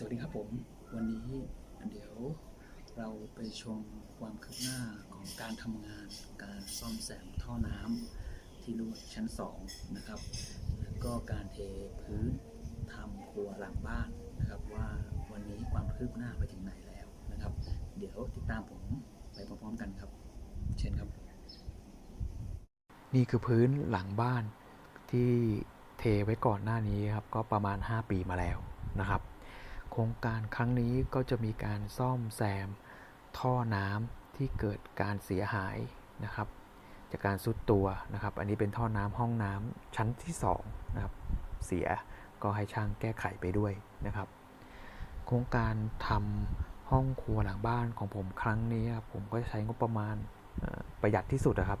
สวัสดีครับผม วันนี้เดี๋ยวเราไปชมความคืบหน้าของการทำงานการซ่อมแซมท่อน้ำที่รั่วชั้น 2 นะครับ แล้วก็การเทพื้นทำครัวหลังบ้านนะครับ ว่าวันนี้ความคืบหน้าไปถึงไหนแล้วนะครับ เดี๋ยวติดตามผมไปพร้อมๆกันครับ เชิญครับ นี่คือพื้นหลังบ้านที่เทไว้ก่อนหน้านี้ครับ ก็ประมาณ 5 ปีมาแล้วนะครับ โครงการครั้งนี้ก็จะมีการซ่อมแซมท่อน้ำที่เกิดการเสียหายนะครับ จากการสุดตัวนะครับ อันนี้เป็นท่อน้ำห้องน้ำชั้นที่2นะครับเสียก็ให้ช่างแก้ไขไปด้วยนะครับ โครงการทำห้องครัวหลังบ้านของผมครั้งนี้ครับผมก็ใช้งบประมาณประหยัดที่สุดนะครับ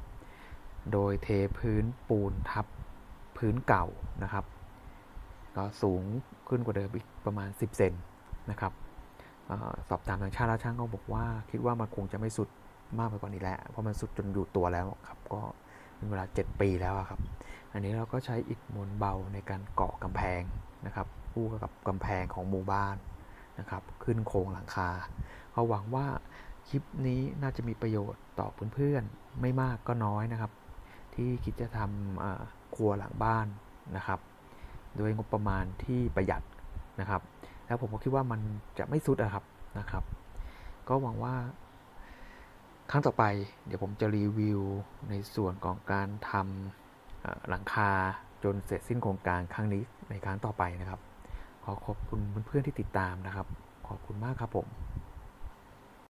โดยเทพื้นปูนทับพื้นเก่านะครับ็สูงขึ้นกว่าเดิมอีกประมาณ 10 เซนนะครับออสอบถามทางช่างแล้วช่างก็บอกว่า คิดว่ามันคงจะไม่สุดมากไปกว่านี้แล้ว เพราะมันสุดจนอยู่ตัวแล้วครับก็เป็นเวลา 7 ปีแล้วครับ อันนี้เราก็ใช้อิฐมวลเบาในการเกาะกำแพงนะครับคู่กับกำแพงของหมู่บ้านนะครับ ขึ้นโครงหลังคาก็หวังว่าคลิปนี้น่าจะมีประโยชน์ต่อเพื่อนๆ ไม่มากก็น้อยนะครับ ที่คิดจะทำครัวหลังบ้านนะครับ ด้วยงบประมาณที่ประหยัดนะครับ แล้วผมก็คิดว่ามันจะไม่สุดอะครับนะครับ ก็หวังว่าครั้งต่อไปเดี๋ยวผมจะรีวิวในส่วนของการทำหลังคาจนเสร็จสิ้นโครงการครั้งนี้ในครั้งต่อไปนะครับ ขอขอบคุณเพื่อนๆที่ติดตามนะครับ ขอบคุณมากครับผม